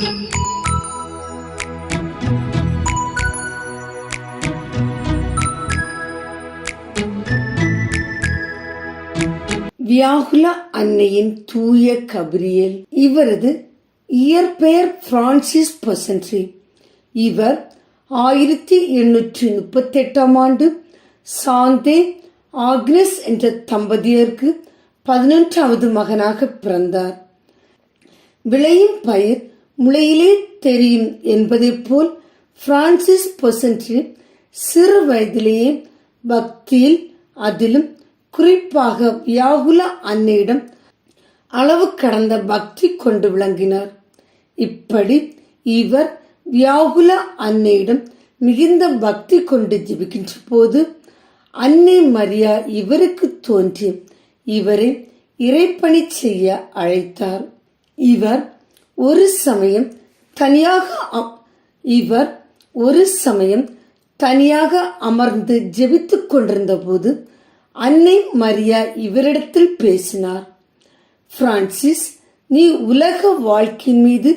வியாகுல அன்னையின் தூய கபிரியல் இவரது இயற்பெயர் பிரான்சிஸ் பசன்ட்ரி. இவர் ஆயிரத்தி எண்ணூற்றி முப்பத்தெட்டாம் ஆண்டு சாந்தே ஆக்னஸ் என்ற தம்பதியருக்கு பதினொன்றாவது மகனாக பிறந்தார். விளையும் பயிர் முளையிலே தெரியும் என்பதைப் போல் பிரான்சிஸ் பொசன்ட்ரி சிறு வயதிலேயே பக்தியில் அதிலும் குறிப்பாக வியாகுல அன்னையிடம் அளவு கடந்த பக்தி கொண்டு விளங்கினார். இப்படி இவர் வியாகுல அன்னையிடம் மிகுந்த பக்தி கொண்டு ஜிபிக்கின்ற போது அன்னை மரியா இவருக்கு தோன்றி இவரை இறைப்பணி செய்ய அழைத்தார். இவர் ஒரு சமயம் தனியாக இவர் ஒரு சமயம் தனியாக அமர்ந்து ஜெபித்து கொண்டிருந்த போது அன்னை மரியா இவரிடத்தில் பேசினார். பிரான்சிஸ் நீ உலக வாழ்க்கையின் மீது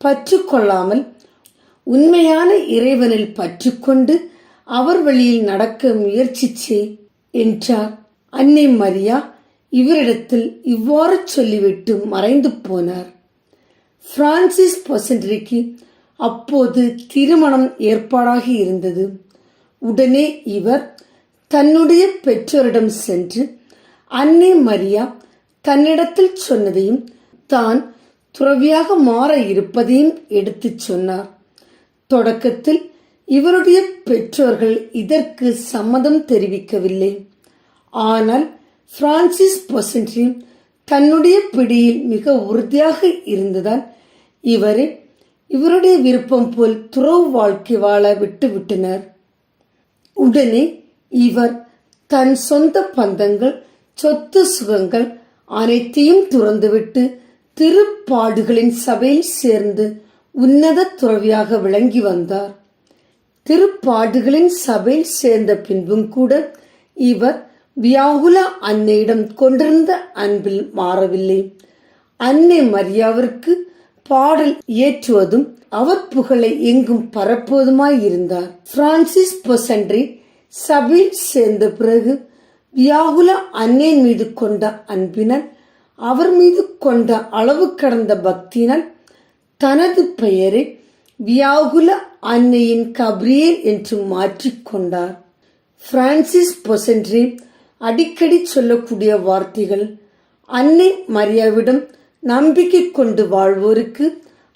பற்று கொள்ளாமல் உண்மையான இறைவனில் பற்றுக்கொண்டு அவர் வழியில் நடக்க முயற்சி செய் என்றார். அன்னை மரியா இவரிடத்தில் இவ்வாறு சொல்லிவிட்டு மறைந்து போனார். பிரான்சிஸ் பொசன்ட்ரிக்கு அப்போது திருமணம் ஏற்பாடாகி இருந்தது. உடனே இவர் தன்னுடைய பெற்றோரிடம் சென்று அன்னை மரியா தன்னிடத்தில் சொன்னதையும் தான் துறவியாக மாற இருப்பதையும் எடுத்துச் சொன்னார். தொடக்கத்தில் இவருடைய பெற்றோர்கள் இதற்கு சம்மதம் தெரிவிக்கவில்லை. ஆனால் பிரான்சிஸ் பொசன்ட்ரி தன்னுடைய பிடியில் மிக உறுதியாக இருந்ததால் இவரை. இவருடைய விருப்பம் போல் துறவு வாழ்க்கை வாழ விட்டுவிட்டனர் உடனே இவர் தன் சொந்த பந்தங்கள் சொத்து சுகங்கள் அனைத்தையும் துறந்துவிட்டு திருப்பாடுகளின் சபையில் சேர்ந்து உன்னத துறவியாக விளங்கி வந்தார். திருப்பாடுகளின் சபையில் சேர்ந்த பின்பும் கூட இவர் வியாகுல அன்னையிடம் கொண்டிருந்த அன்பில் மாறவில்லை. அன்னை மரியாவிற்கு பாடல் இயற்றுவதும் அவர் புகழை எங்கும் பரப்புவதுமாய் இருந்தார். பிரான்சிஸ் பொசன்றி சபையில் சேர்ந்த பிறகு வியாகுல அன்னையின் மீது கொண்ட அன்பினால் அவர் மீது கொண்ட அளவு கடந்த பக்தியினால் தனது பெயரை வியாகுல அன்னையின் கப்ரியேல் என்று மாற்றிக்கொண்டார் பிரான்சிஸ் பொசன்றி அடிக்கடி சொல்லக்கூடிய வார்த்தைகள் அன்னை மரியாவிடம் நம்பிக்கை கொண்டு வாழ்வோருக்கு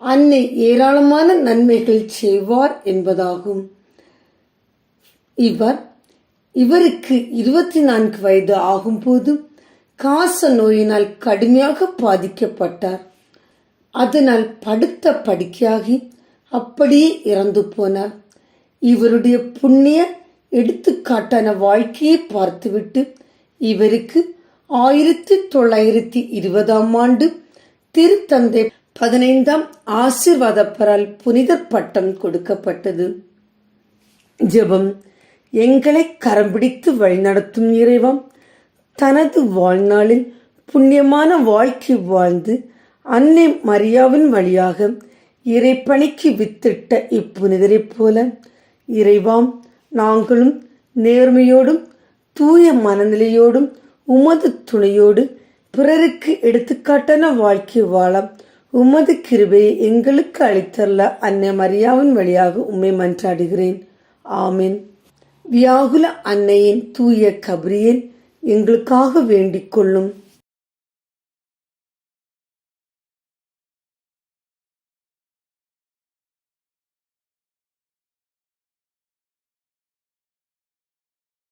அன்னை ஏராளமான நன்மைகள் செய்வார் என்பதாகும். இவர் இவருக்கு இருபத்தி நான்கு வயது ஆகும்போது காச நோயினால் கடுமையாக பாதிக்கப்பட்டார். அதனால் படுத்த படுக்கையாகி அப்படியே இறந்து போனார். இவருடைய புண்ணிய எடுத்துக்காட்டான வாழ்க்கையை பார்த்துவிட்டு இவருக்கு ஆயிரத்தி தொள்ளாயிரத்தி இருபதாம் ஆண்டு திருத்தந்தை பதினைந்தாம் ஆசிர்வாதப்பரால் புனிதர் பட்டம் கொடுக்கப்பட்டது. ஜெபம் எங்களை கரம் பிடித்து வழிநடத்தும் இறைவம் தனது வாழ்நாளில் புண்ணியமான வாழ்க்கை வாழ்ந்து அன்னை மரியாவின் வழியாக இறைப்பணிக்கு வித்திட்ட இப்புனிதரைப் போல இறைவாம் நாங்களும் நேர்மையோடும் தூய மனநிலையோடும் உமது துணையோடு பிறருக்கு எடுத்துக்காட்டான வாழ்க்கை வாழ உமது கிருபையை எங்களுக்கு அளித்தரல அன்னை மரியாவின் வழியாக உம்மை மன்றாடுகிறேன். ஆமீன். வியாகுல அன்னையின் தூய கபிரியன் எங்களுக்காக வேண்டிக் கொள்ளும்